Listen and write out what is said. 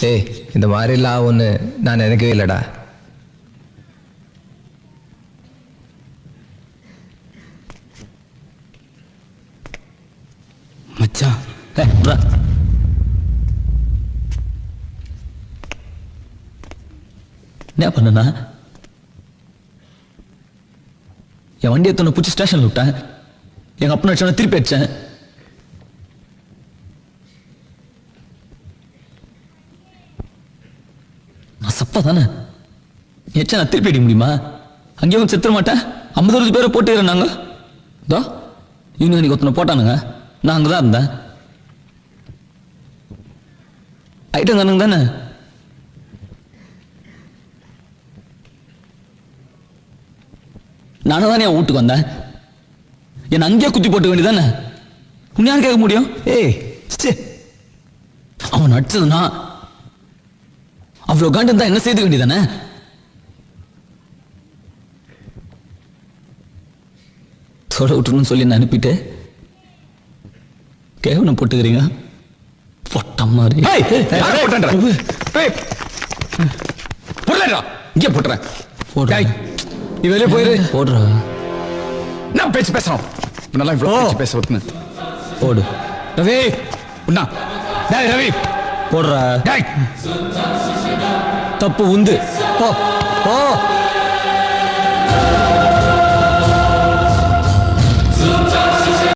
ஏய் இந்த மாதிரிலாம் ஒன்று நான் நினைக்கவே இல்லைடா. மச்சான். வா. என்ன பண்ணனா? என் வண்டி எத்தனை பிடிச்சி ஸ்டேஷன்ல விட்டேன். எங்க அப்பா அடிச்சவன திருப்பி அடிச்சேன். தானே ஏச்சா நான் திருப்பி அடிக்க முடியுமா? அங்கேயும் வந்து செத்துற மாட்டேன். ஐம்பது அறுபது பேரை போட்டு இருந்தாங்க இதோ இவனுங்க இன்னைக்கு ஒருத்தனை போட்டானுங்க. நான் அங்கே தான் இருந்தேன். ஐட்டம் தானுங்க தானே? நானும் தானே என் வீட்டுக்கு வந்தேன். என்னை அங்கேயே குத்தி போட்டு வேண்டியதானே உன்னை கேட்க முடியும்? ஏய் அவன் அடிச்சதுனா அவ்வளோ காண்டம் தான் என்ன செய்து வேண்டியதானே? தொட விட்டுருன்னு சொல்லி நான் அனுப்பிட்டு கேவனம் போட்டுக்கிறீங்க. பொட்ட மாதிரி. இங்கே போட்டுறேன். போடுறா. ஏய், நீ வெளியே போயிரு. போடுறா. என்ன பேச்சு பேசுறோம் நல்லா இவ்வளவு பேச்சு பேச போடு. ரவி உண்ணா. ரவி. போடுறா. தப்பு உந்து போ போ.